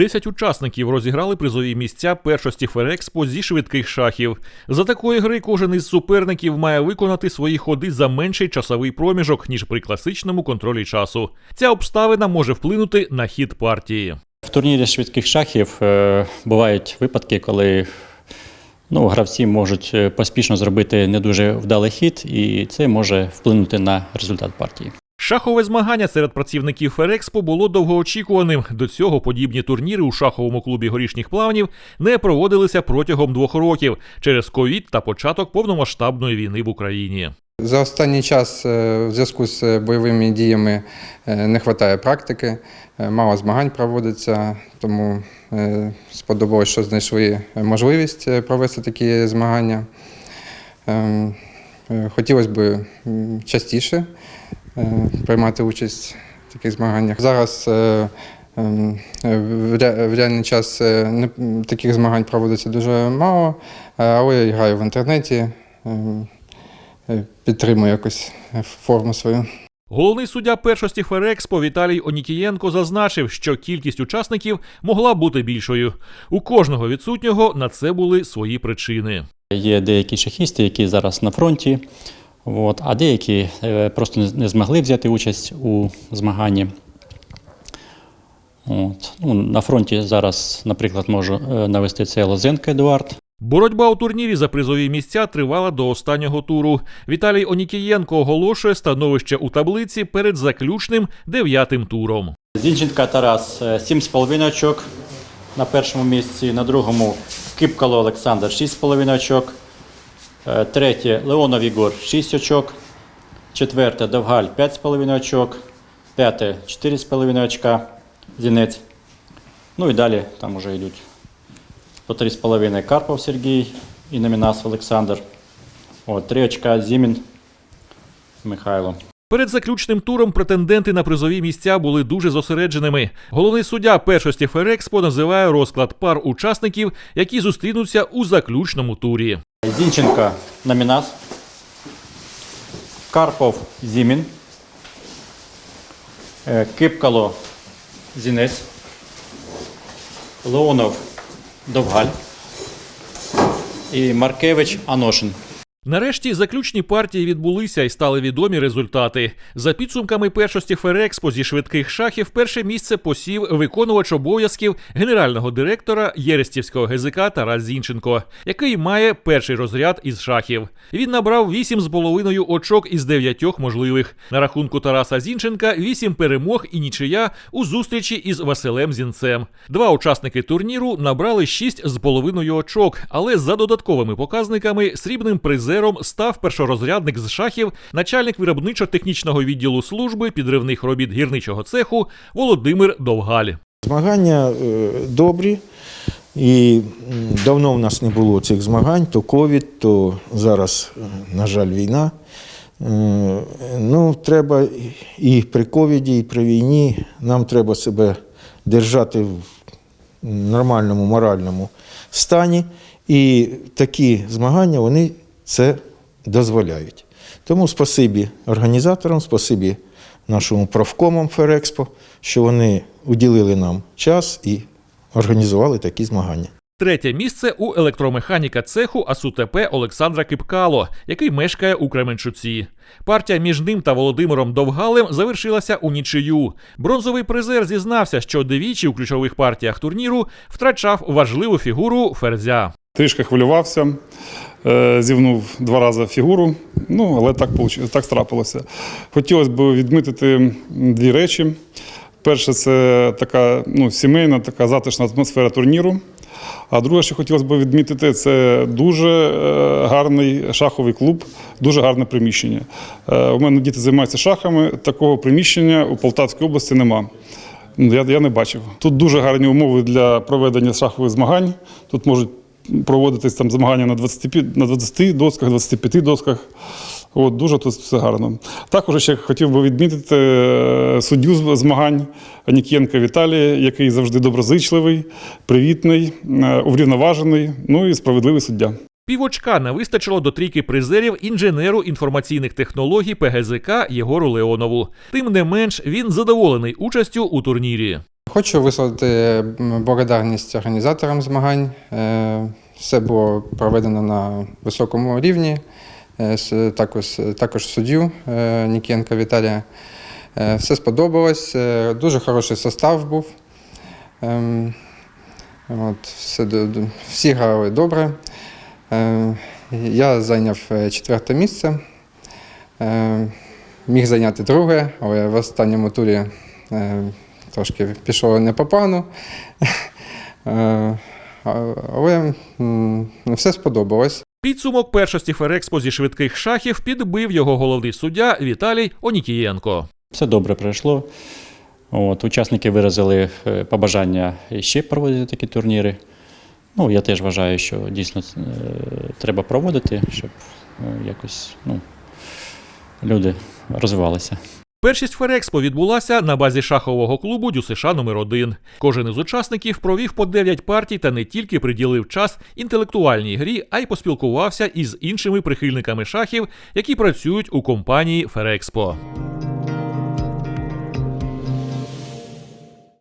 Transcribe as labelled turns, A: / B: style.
A: Десять учасників розіграли призові місця першості Ферекспо зі швидких шахів. За такої гри кожен із суперників має виконати свої ходи за менший часовий проміжок, ніж при класичному контролі часу. Ця обставина може вплинути на хід партії.
B: В турнірі швидких шахів е, бувають випадки, коли ну, гравці можуть е, поспішно зробити не дуже вдалий хід, і це може вплинути на результат партії.
A: Шахове змагання серед працівників Ферекспо було довгоочікуваним. До цього подібні турніри у шаховому клубі горішніх плавнів не проводилися протягом двох років через ковід та початок повномасштабної війни в Україні.
C: За останній час е, в зв'язку з бойовими діями е, не вистачає практики, е, мало змагань проводиться, тому е, сподобалось, що знайшли можливість е, провести такі змагання. Ем, е, Хотілося б частіше е, приймати участь в таких змаганнях. Зараз е, ем, е, в реальний час е, не- таких змагань проводиться дуже мало, е, але я граю в інтернеті. ем, е, підтримую якось е, форму свою.
A: Головний суддя першості Ферекспо Віталій Онікієнко зазначив, що кількість учасників могла бути більшою. У кожного відсутнього на це були свої причини.
B: Є деякі шахісти, які зараз на фронті, от, а деякі е, просто не- змогли взяти участь у змаганні. От. Ну, на фронті зараз, наприклад, можу е, навести це Лозенко Едуард.
A: Боротьба у турнірі за призові місця тривала до останнього туру. Віталій Онікієнко оголошує становище у таблиці перед заключним дев'ятим туром.
B: Зінченка Тарас е, 7,5 очок на першому місці, на другому Кипкало Олександр 6,5 очок. Е, Третє Леонов Ігор 6 очок. Четверте Довгаль 5,5 очок. П'яте 4,5 очка. Зінець. Ну і далі там вже йдуть по 3,5 Карпов Сергій і Номінас Олександр. О, 3 очка Зімін Михайло.
A: Перед заключним туром претенденти на призові місця були дуже зосередженими. Головний суддя першості Ферекспо називає розклад пар учасників, які зустрінуться у заключному турі.
B: Зінченко Номінас. Карпов Зімін. Е, Кипкало Зінець. Леонов Довгаль. І Маркевич Аношин.
A: Нарешті заключні партії відбулися і стали відомі результати. За підсумками першості Ферекспо зі швидких шахів перше місце посів виконувач обов'язків генерального директора Єрестівського ГЗК Тарас Зінченко, який має перший розряд із шахів. Він набрав 8,5 очок із 9 можливих. На рахунку Тараса Зінченка 8 перемог і нічия у зустрічі із Василем Зінцем. Два учасники турніру набрали 6,5 очок, але за додатковими показниками срібним призером став першорозрядник з шахів, начальник виробничо-технічного відділу служби підривних робіт гірничого цеху Володимир Довгаль.
D: Змагання е, добрі, і давно в нас не було цих змагань, то ковід, то зараз, е, на жаль, війна. Е, Ну, треба і при ковіді, і при війні нам треба себе держати в нормальному моральному стані. І такі змагання вони це дозволяють. Тому спасибі організаторам, спасибі нашому правкомам Ферекспо, що вони уділили нам час і організували такі змагання.
A: Третє місце у електромеханіка цеху АСУТП Олександра Кипкало, який мешкає у Кременчуці. Партія між ним та Володимиром Довгалем завершилася у нічию. Бронзовий призер зізнався, що двічі у ключових партіях турніру втрачав важливу фігуру ферзя.
E: Трішки хвилювався, зівнув два рази фігуру, ну, але так, так трапилося. Хотілося б відмітити дві речі. Перше, це така ну, сімейна, така затишна атмосфера турніру. А друге, що хотілося б відмітити, це дуже е, гарний шаховий клуб, дуже гарне приміщення. Е, У мене діти займаються шахами. Такого приміщення у Полтавській області нема. Ну, Я, я не бачив. Тут дуже гарні умови для проведення шахових змагань. Тут можуть проводитись там змагання на 25, на 20 досках, 25 досках. От, дуже тут все гарно. Також ще хотів би відмітити е, суддю з- змагань Анікієнка Віталія, який завжди доброзичливий, привітний, е, уврівноважений, ну і справедливий суддя.
A: Півочка не вистачило до трійки призерів інженеру інформаційних технологій ПГЗК Єгору Леонову. Тим не менш, він задоволений участю у турнірі.
C: Хочу висловити благодарність організаторам змагань. Е, Все було проведено на високому рівні. Е, Також, також суддю е, Нікієнка Віталія. Е, Все сподобалось. Е, Дуже хороший состав був. Ем, От, все, всі грали добре. Е, Я зайняв е, четверте місце. Е, Міг зайняти друге, але в останньому турі е, трошки пішло не по плану. Але все сподобалось.
A: Підсумок першості Ферекспо зі швидких шахів підбив його головний суддя Віталій Онікієнко.
B: Все добре пройшло. От, учасники виразили е, побажання ще проводити такі турніри. Ну, я теж вважаю, що дійсно е, треба проводити, щоб е, якось ну, люди розвивалися.
A: Першість Ферекспо відбулася на базі шахового клубу ДЮСШ номер 1 Кожен із учасників провів по 9 партій та не тільки приділив час інтелектуальній грі, а й поспілкувався із іншими прихильниками шахів, які працюють у компанії Ферекспо.